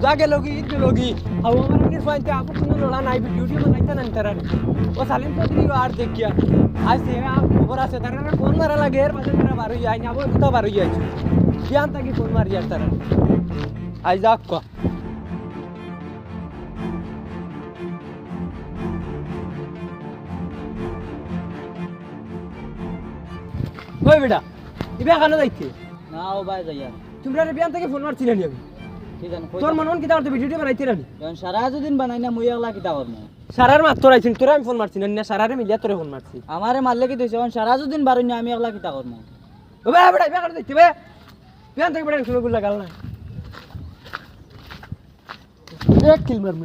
রোজা গেল কি ঈদ গেল কি আবু আমার নির ফাইতে আপু কোনো লড়া নাই ভিডিও বানাইতে না তারা ও সালিম চৌধুরী আর দেখিয়া আজ সে খবর আছে তারা ফোন মারা লাগে এর পাশে তারা বার হয়ে যায় না আবার কোথাও বার হয়ে যাইছো কিয়ান থাকি ফোন মারি আর তারা আজ যাক ক ওই বেটা ইবে কেন যাইতে না ও ভাই যাইয়া তোমরা রে বিয়ান থেকে ফোন মারছিলে নি আমি কি জানো তোর মন কিতা করতে ভিডিও বানাইতে রানি সারা যদিন বানাই না মুই একলা কিতা করব সারার মাত্র আইছিন তোরা আমি ফোন মারছি না সারারে মিলিয়া তোরে ফোন মারছি। আমারে মারলে কি দইছে এখন সারা যদিন বারো না আমি একলা কিতা করব ও বে বেটা বেকার যাইতে বে বিয়ান থেকে বেটা শুনে গুলা গাল না এক কিল মার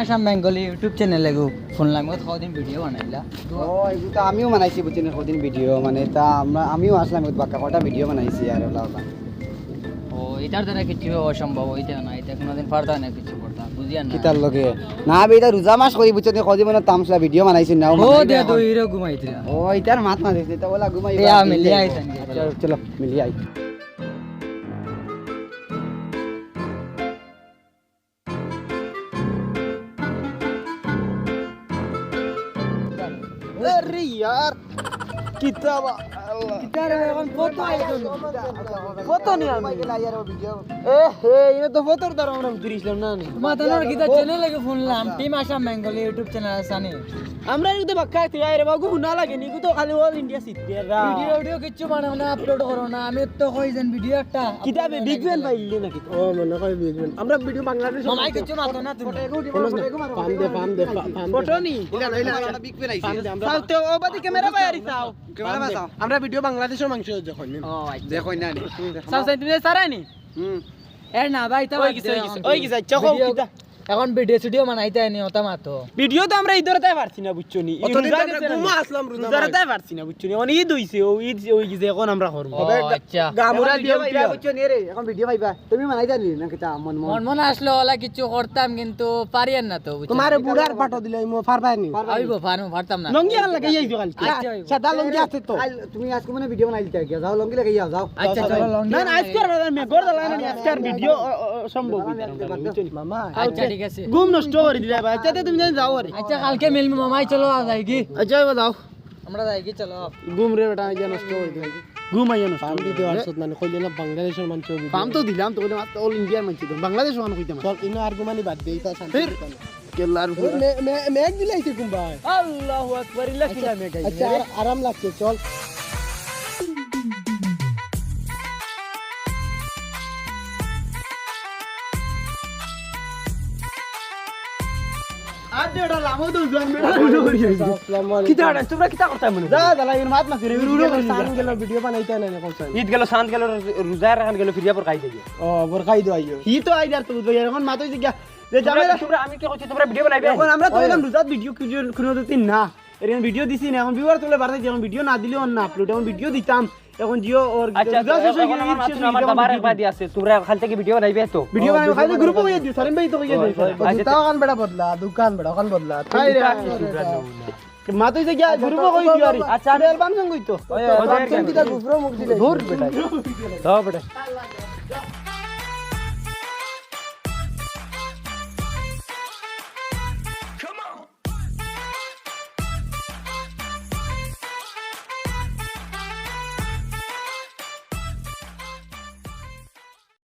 আসাম বেঙ্গলি ইউটিউব চ্যানেলে গো শুনলাম কত কদিন ভিডিও বানাইলা। ও এগুলো তো আমিও বানাইছি বুঝছেন কদিন ভিডিও মানে তা আমরা আমিও আসলাম বাক্কা কটা ভিডিও বানাইছি আর ওলা ওলা। ও এটার দ্বারা কিছু অসম্ভব হইতে না এটা কোনোদিন পারতা না কিছু করতা বুঝিয়া না কিতার লগে। না বে এটা রোজা মাস করি বুঝছেন কদিন মানে তামসলা ভিডিও বানাইছি না ও দে তো হিরো ও না দিছে তা ওলা ঘুমাই এ, আ, মিলিয়ে আইতাম গে। আচ্ছা চলো মিলিয়ে अरे यार कितना আমরা উতরিছিলাম না নি মাতানোর কিতা চ্যানেলে গো শুনলাম team Assam Bengali YouTube channel আসানি আমরা কিন্তু বাক্কা আইতে আইরে বাগু হুনা লাগে নি তো খালি অল ইন্ডিয়া সিটে ভিডিও ভিডিও কিচ্ছু বানাও না আপলোড করো না আমি তো কই যেন ভিডিও একটা কিতাবে বিগ ব্যান পাইলে নাকি ও মনে হয় বিগ ব্যান আমরা ভিডিও বাংলাদেশ মামাই কিচ্ছু মাতো না তুমি ফাম দে ফাম দে ফাম ফটো নি বিগ বেলাইছি ফাম দে আমরা সাউতে ও বাদি ক্যামেরা বাইরে চাও ক্যামেরা বাঁচাও। আমরা ভিডিও বাংলাদেশের মাংস যখন আচ্ছা। দেখো না নি। সাউ সাই তুমি সারানি হুম। এর না ভাই তা ওই গিছে, ওই গিছে, চকো কিতা। এখন ভিডিও স্টুডিও বানাইতে আনি ওটা মাতো। ভিডিও তো আমরা ঈদের তাই পারছি না বুঝছ নি? ঘুমা আসলাম তাই পারছি না বুঝছ নি? ঈদ হইছে ও ঈদ ওই গিছে এখন আমরা করব। আচ্ছা। গামুরা ভিডিও দিয়ে বুঝছ নি? রে এখন ভিডিও পাইবা। তুমি বানাই জানি না কিতা মন মন? মন মন আসলো ওলা কিছু করতাম কিন্তু পারিয়েন না তো বুঝছ? তোমারে বুড়ার পাটো দিলে মো ফার পাইনি আইবো ফার্ম পারতাম না। লঙ্গি আর লাগে যাইছো কালকে। আচ্ছা। সাদা লঙ্গি আছে তো। তুমি আজকে মানে ভিডিও বানাই দিতে গিয়া যাও লঙ্গি লাগে যাও যাও। আচ্ছা চলো লং না না আজকে আর মে গড় আজকে আর ভিডিও সম্ভব মামা আচ্ছা ঠিক আছে। ঘুম নষ্ট করে দিলে আচ্ছা তুমি জানি যাও আরে। আচ্ছা কালকে মিলবো মামাই চলো আ যাই কি। আচ্ছা এবার যাও। আমরা যাই কি চলো। ঘুম রে বেটা আইয়া নষ্ট করে দিলে। ঘুম আইয়া নষ্ট ফাম দিতে আরছত মানে কইলে না বাংলাদেশের মানুষ ফাম তো দিলাম তো কইলাম অল ইন্ডিয়ার মানুষ তো বাংলাদেশ মানুষ কইতাম চল ইনো আর গুমানি বাদ দেই তা শান্তি কেলার মে মেঘ দিলাইছে কুম ভাই আল্লাহু আকবার ইল্লা কিলা মেঘ আচ্ছা আরাম লাগছে চল। ভিডিও দিছি না এখন ভিউয়ার তোলে বাড়াই এখন ভিডিও না দিলেও না আপলোড এখন ভিডিও দিতাম এখন জিও ওর আচ্ছা হয়ে শেষ হয়ে গেলে আমার একবার দি আছে তোমরা খাল থেকে ভিডিও বানাইবে তো ভিডিও বানাইবে খালি গ্রুপে হয়ে দিও সারেন ভাই তো হয়ে দিও আচ্ছা দোকান বড় বদলা দোকান বড় কান বদলা তাই রে মাতই যে গিয়া গ্রুপে কই দিও আরে আচ্ছা অ্যালবাম সঙ্গ কইতো ওই গ্রুপে মুখ দিলে ধুর বেটা দাও বেটা